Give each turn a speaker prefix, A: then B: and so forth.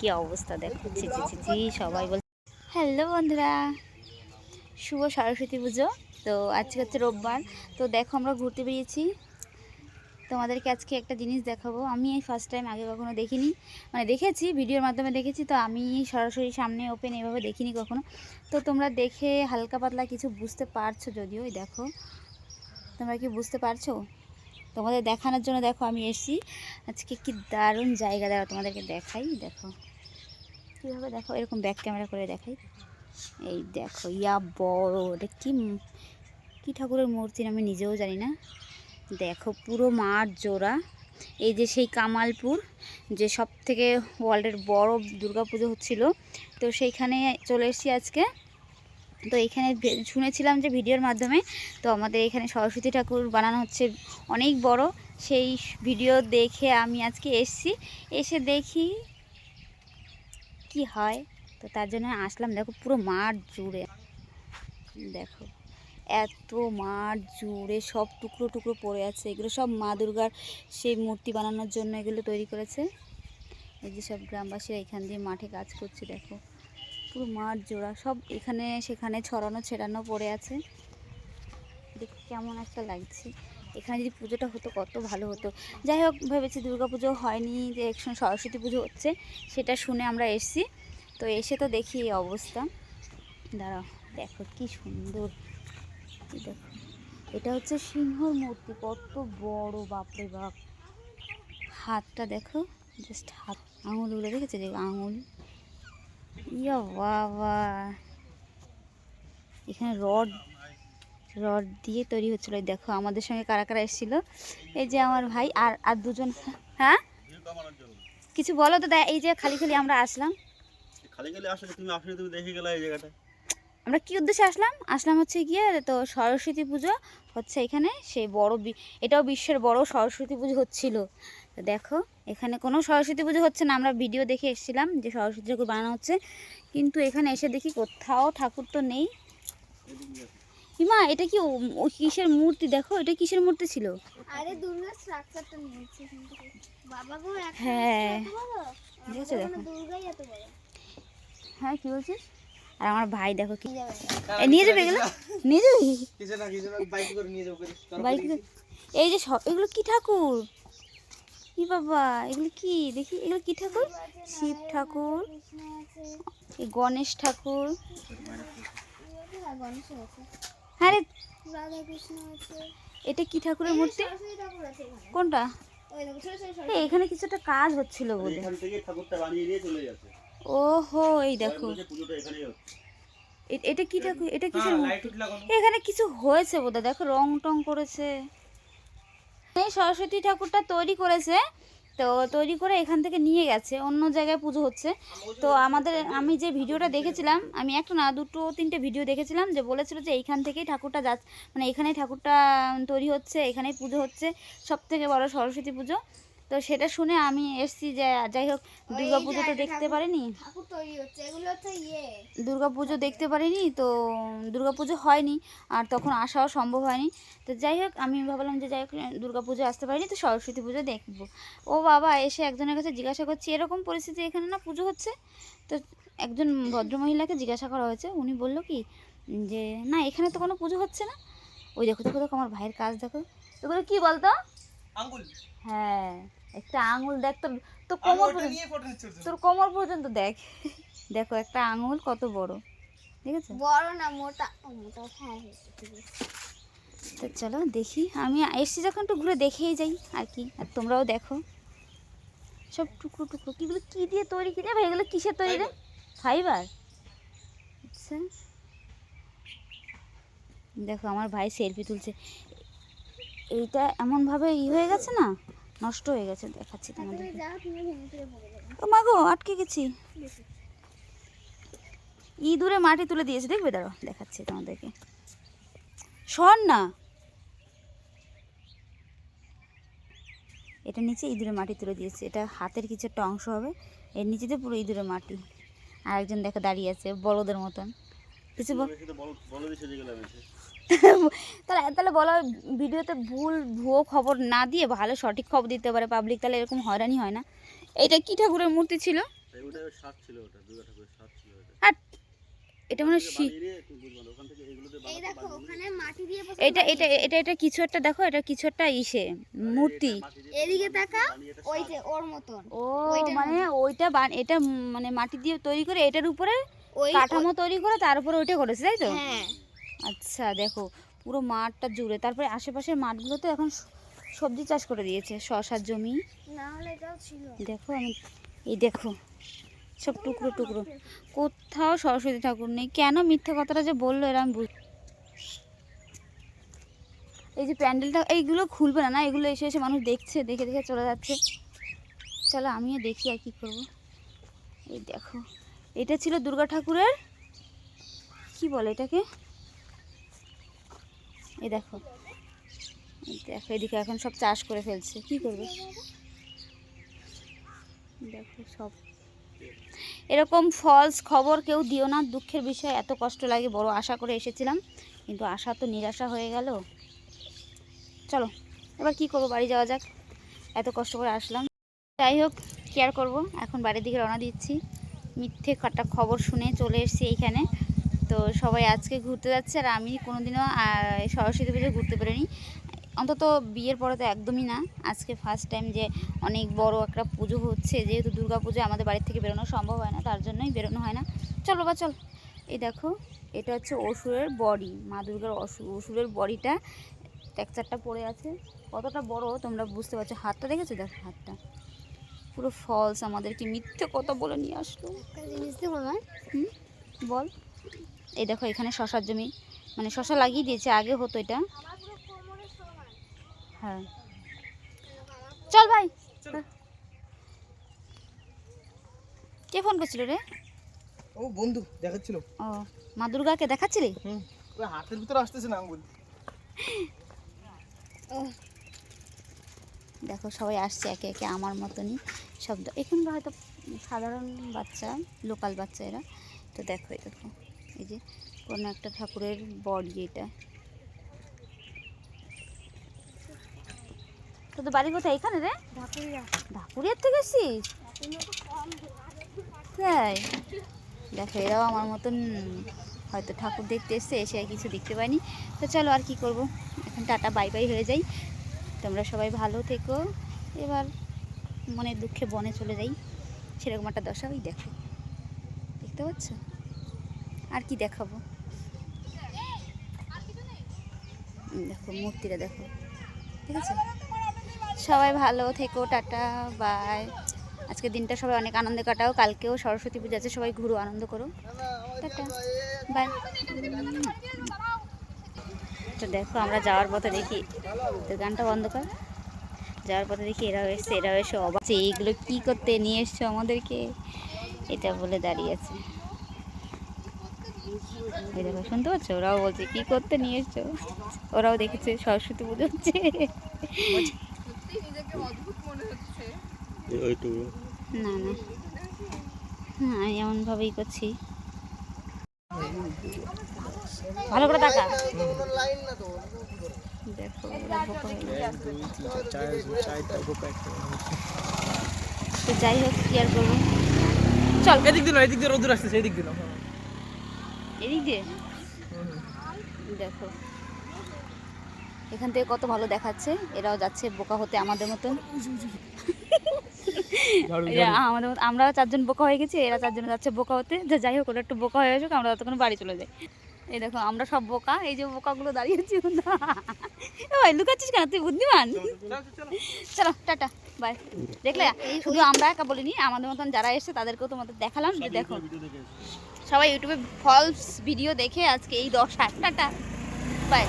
A: কি অবস্থা দেখো? ছি ছি সবাই বল হ্যালো বন্ধুরা। শুভ সরস্বতী পুজো। তো আজকে হচ্ছে রোববার। তো দেখো আমরা ঘুরতে বেরিয়েছি। তোমাদেরকে আজকে একটা জিনিস দেখাবো। আমি এই ফার্স্ট টাইম আগে কখনো দেখিনি। মানে দেখেছি, ভিডিওর মাধ্যমে দেখেছি। তো আমি সরাসরি সামনে ওপেন এভাবে দেখিনি কখনো। তো তোমরা দেখে হালকা পাতলা কিছু বুঝতে পারছ যদিও দেখো। তোমরা কি বুঝতে পারছ? তোমাদের দেখানোর জন্য দেখো, আমি এসেছি। আজকে কি দারুণ জায়গা দেওয়া তোমাদেরকে দেখাই। দেখো। কীভাবে দেখো? এরকম ব্যাক ক্যামেরা করে দেখাই। এই দেখো, ইয়া বড়, এটা কি কী ঠাকুরের মূর্তি আমি নিজেও জানি না। দেখো, পুরো মাঠ জোড়া। এই যে সেই কামালপুর, যে সব থেকে ওয়ার্ল্ডের বড় দুর্গাপুজো হচ্ছিল। তো সেইখানে চলে এসেছি আজকে। তো এখানে শুনেছিলাম যে ভিডিওর মাধ্যমে, তো আমাদের এখানে সরস্বতী ঠাকুর বানানো হচ্ছে অনেক বড়। সেই ভিডিও দেখে আমি আজকে এসেছি। এসে দেখি কি হয়? তো তার জন্য আসলাম, দেখো পুরো মাঠ জুড়ে। দেখো, এত মাঠ জুড়ে সব টুকরো টুকরো পড়ে আছে। এগুলো সব মা দুর্গার সেই মূর্তি বানানোর জন্য এগুলো তৈরি করেছে। এই যে সব গ্রামবাসীরা এখান দিয়ে মাঠে কাজ করছে, দেখো। পুরো মাঠ জোড়া, সব এখানে সেখানে ছড়ানো ছেড়ানো পড়ে আছে। দেখো কেমন একটা লাগছে। এখানে যদি পুজোটা হতো কত ভালো হতো। যাই হোক, ভেবেছি পুজো হয়নি, যে একসঙ্গে সরস্বতী পুজো হচ্ছে, সেটা শুনে আমরা এসেছি। তো এসে তো দেখি এই অবস্থা। দাঁড়াও, দেখো কি সুন্দর। দেখো, এটা হচ্ছে সিংহর মূর্তি, কত বড়, বাপরে বাপ। হাতটা দেখো জাস্ট হাত, আঙুলগুলো দেখেছে যে আঙুল? ইয়া বাবা। এখানে রড রড দিয়ে তৈরি হচ্ছিল। দেখো আমাদের সঙ্গে কারা কারা এসেছিল? এই যে আমার ভাই আর আর দুজন। হ্যাঁ? কিছু বলো তো দা এই যে খালি খালি আমরা আসলাম।
B: খালি খালি আসলে তুমি আসলে তুমি দেখে গেলে এই জায়গাটা।
A: আমরা কি উদ্দেশ্যে আসলাম? আসলাম হচ্ছে গিয়ে তো সরস্বতী পুজো হচ্ছে এখানে সেই বড় এটাও বিশ্বের বড় সরস্বতী পুজো হচ্ছিল। তো দেখো এখানে কোনো সরস্বতী পুজো হচ্ছে না আমরা ভিডিও দেখে এসেছিলাম যে সরস্বতী ঠাকুর বানানো হচ্ছে। কিন্তু এখানে এসে দেখি কোথাও ঠাকুর তো নেই। হিমা এটা কি ও- ও কিসের মূর্তি? দেখো এটা কিসের মূর্তি ছিল?
C: আরে দুর্গা স্ট্রাকচারটা নিয়েছে বাবা গো
A: হ্যাঁ।
C: আমাদের
A: দেখো।
C: দুর্গাই এত বড়।
A: হ্যাঁ কি বলছিস? আর আমার ভাই দেখো কি
C: যাবে।
A: এ, নিয়ে যাবে এগুলো? নিয়ে যাবে?
B: কিছু না কিছু না বাইক করে নিয়ে যাব
A: বাইক এই যে সব এগুলো কি ঠাকুর? কি বাবা এগুলো কি? দেখি এগুলো কি ঠাকুর? শিব ঠাকুর এই গণেশ ঠাকুর।
C: হ্যাঁ গণেশ আছে।
A: হ্যাঁ রে
C: রাধা কৃষ্ণ আছে।
A: এটা কি ঠাকুরের মূর্তি? কোনটা? এখানে কিছু একটা কাজ হচ্ছিল বলে
B: এখান থেকে ঠাকুরটা বানিয়ে নিয়ে চলে যাচ্ছে
A: ওহো এই দেখো।
B: পুজোটা এখানেই হচ্ছে।
A: এটা কি ঠাকুর? এটা কিসের এখানে কিছু হয়েছে বোধহয়। দেখো রং টং করেছে। এই সরস্বতী ঠাকুরটা তৈরি করেছে তো তৈরি করে এখান থেকে নিয়ে গেছে, অন্য জায়গায় পুজো হচ্ছে। তো আমাদের, আমি যে ভিডিওটা দেখেছিলাম, আমি একটা না, দুটো, তিনটে ভিডিও দেখেছিলাম যে বলেছিল যে এইখান থেকেই ঠাকুরটা যা মানে এখানেই ঠাকুরটা তৈরি হচ্ছে, এখানেই পুজো হচ্ছে সব থেকে বড় সরস্বতী পুজো। তো সেটা শুনে আমি এসছি যে যাই হোক দুর্গা পুজো তো দেখতে পারিনি।
C: ঠাকুর তৈরি হচ্ছে এগুলো হচ্ছে ইয়ে।
A: দুর্গা পুজো দেখতে পারিনি তো দুর্গা পুজো হয়নি আর তখন আসাও সম্ভব হয়নি। তো যাই হোক আমি ভাবলাম যে যাই হোক দুর্গা পুজো আসতে পারিনি তো সরস্বতী পুজো দেখব। ও বাবা এসে একজনের কাছে জিজ্ঞাসা করছি এরকম পরিস্থিতি এখানে না পুজো হচ্ছে? তো একজন ভদ্রমহিলাকে জিজ্ঞাসা করা হয়েছে উনি বলল কি যে না এখানে তো কোনো পুজো হচ্ছে না। ওই দেখো দেখো দেখো আমার ভাইয়ের কাজ দেখো। এগুলো কি বলতো?
D: আঙ্গুল।
A: হ্যাঁ। একটা আঙুল দেখ তোর তো কোমর পর্যন্ত
D: নিয়ে ফটো নিচ্ছে
A: তোর কোমর পর্যন্ত দেখ। দেখো একটা আঙুল কত বড়। ঠিক আছে?
C: বড় না মোটা। মোটা হ্যাঁ হ্যাঁ,
A: তো চলো দেখি। আমি এসছি যখন একটু ঘুরে দেখেই যাই আর কি। আর তোমরাও দেখো। সব টুকরো টুকরো। কিগুলো কি দিয়ে তৈরি কি ভাই এগুলো কিসের তৈরি রে? ফাইবার আচ্ছা। দেখো আমার ভাই সেলফি তুলছে। এইটা এমনভাবে ই হয়ে গেছে না? নষ্ট হয়ে গেছে দেখাচ্ছি
C: তুমি
A: তোমাদেরকে।
C: যাও তুমি ভেঙে ফেলে পড়ে যাবে
A: ও মাগো আটকে গেছি। ইঁদুরে মাটি তুলে দিয়েছে দেখবে? দাঁড়ো দেখাচ্ছি তোমাদেরকে। সর না। এটা নিচে ইঁদুরে মাটি তুলে দিয়েছে। এটা হাতের কিছু একটা অংশ হবে। এর নিচেতে পুরো ইঁদুরে মাটি। আর একজন দেখো দাঁড়িয়ে আছে বড়দের মতন। কিছু তাহলে তাহলে বলা হয় ভিডিওতে ভুল ভুয়ো খবর না দিয়ে ভালো সঠিক খবর দিতে পারে পাবলিক তাহলে এরকম হয়রানি হয় না। এটা কি ঠাকুরের মূর্তি ছিল?
B: তাই ওটা সাত ছিল ওটা দুর্গা ঠাকুরের সাত ছিল ওটা।
A: আর এটা মানে এটা এটা এটা এটা কিছু একটা দেখো এটা কিছু একটা ইসে মূর্তি।
B: মাটি
C: এদিকে তাকা ওই যে ওর মতন।
A: ও মানে ওইটা এটা মানে মাটি দিয়ে তৈরি করে এটার উপরে
C: ওই
A: কাঠামো তৈরি করে তার উপরে ওইটা করেছে তাই তো?
C: হ্যাঁ।
A: আচ্ছা দেখো পুরো মাঠটা জুড়ে। তারপরে আশেপাশের মাঠগুলোতে এখন স- সবজি চাষ করে দিয়েছে শশার জমি। দেখো আমি এই দেখো সব টুকরো টুকরো। কোথাও সরস্বতী ঠাকুর নেই। কেন মিথ্যা কথাটা যে বলল এরা আমি বুঝ এই যে প্যান্ডেলটা এইগুলো খুলবে না না? এগুলো এসে এসে মানুষ দেখছে দেখে দেখে চলে যাচ্ছে। চলো আমিও দেখি আর কি করব। এই দেখো। এটা ছিল দুর্গা ঠাকুরের, কি বলে এটাকে? এই দেখো। দেখো, এদিকে এখন সব চাষ করে ফেলছে। কি করবে? দেখো সব। এরকম ফলস খবর কেউ দিও না, দুঃখের বিষয়, এত কষ্ট লাগে, বড় আশা করে এসেছিলাম, কিন্তু আশা তো নিরাশা হয়ে গেল। চলো, এবার কি করব, বাড়ি যাওয়া যাক। এত কষ্ট করে আসলাম। যাই হোক কেয়ার করব, এখন বাড়ির দিকে রওনা দিচ্ছি। মিথ্যে খাটা খবর শুনে চলে এসেছি এইখানে। তো সবাই আজকে ঘুরতে যাচ্ছে আর আমি কোনোদিনও সরস্বতী পুজো ঘুরতে পারিনি। অন্তত বিয়ের পরে তো একদমই না। আজকে ফার্স্ট টাইম যে অনেক বড় একটা পুজো হচ্ছে, যেহেতু দুর্গা পুজো আমাদের বাড়ির থেকে বেরোনো সম্ভব হয় না, তার জন্যই বেরোনো হয় না। চলো বা চল। এই দেখো, এটা হচ্ছে অসুরের বডি, মা দুর্গার অসু, অসুরের বডিটা। টেক্সচারটা পড়ে আছে। কতটা বড় তোমরা বুঝতে পারছ? হাতটা দেখেছ? দেখো হাতটা। পুরো ফলস আমাদেরকে মিথ্যে কথা বলে নিয়ে আসলো। বল। এই দেখো এখানে শশার জমি মানে শশা লাগিয়ে দিয়েছে আগে হতো এটা। হ্যাঁ। চল ভাই। কে ফোন করছিল রে?
D: ও বন্ধু দেখাচ্ছিল।
A: ও মা দুর্গাকে দেখাচ্ছিলি?
D: হুম ওই হাতের ভিতরে আসতেছে না আঙ্গুল।
A: দেখো সবাই আসছে একে একে আমার মতনই। শব্দ। এখানকার হয়তো সাধারণ বাচ্চা লোকাল বাচ্চা এরা। তো দেখো এই দেখো এই যে কোনো একটা ঠাকুরের বডি এটা। তোদের বাড়ি কোথায়? এখানে রে?
C: ঢাকুরিয়া।
A: ঢাকুরিয়ার থেকে এসছিস? তাই? দেখো এরাও আমার মতন হয়তো ঠাকুর দেখতে এসছে এসে আর কিছু দেখতে পাইনি তো চলো আর কি করব? এখন টাটা বাই বাই হয়ে যাই। তোমরা সবাই ভালো থেকো। এবার মনে দুঃখে বনে চলে যাই, সেরকম একটা দশা ওই দেখো। দেখতে পাচ্ছ? আর কি দেখাবো? দেখো, মূর্তিটা দেখো। ঠিক আছে? সবাই ভালো থেকো, টাটা, বাই। আজকের দিনটা সবাই অনেক আনন্দে কাটাও। কালকেও সরস্বতী পূজা আছে, সবাই ঘুরো, আনন্দ করো। Tata, bye. তো দেখো, আমরা যাওয়ার পথে দেখি তো গানটা বন্ধ কর। যাওয়ার পথে দেখি এরাও এসছে এরাও এসে অবাক যে এইগুলো কী করতে নিয়ে এসছো আমাদেরকে? এটা বলে দাঁড়িয়ে আছে। দেখো শুনতে পাচ্ছ? ওরাও বলছে কী করতে নিয়ে এসছো? ওরাও দেখেছে সরস্বতী পুজো হচ্ছে। না না। হ্যাঁ আমি এমনভাবেই করছি। ভালো করে টাকা
D: লাইন না তো
A: দেখো ওরা বোকা হয়ে গেছে। তো যাই হোক কি আর করব? চল।
D: এদিক দিন এদিক দিয়ে রোদুর আসতেছে এদিক দিন
A: এদিক দিয়ে? দেখো। এখান থেকে কত ভালো দেখাচ্ছে এরাও যাচ্ছে বোকা হতে আমাদের মতন। আমাদের মতো আমরাও চারজন বোকা হয়ে গেছি এরা চারজন যাচ্ছে বোকা হতে। তো যাই হোক ওরা একটু বোকা হয়ে আসুক আমরা ততক্ষণ বাড়ি চলে যাই। এই দেখো আমরা সব বোকা এই যে বোকাগুলো দাঁড়িয়েছি কেন? তুই বুদ্ধিমান? চলো, টাটা দেখলে, শুধু আমরা একা বলিনি, আমাদের মতন যারা দেখালাম দেখে। সবাই ইউটিউবে ফলস ভিডিও দেখে আজকে এই দশ টাটা বাই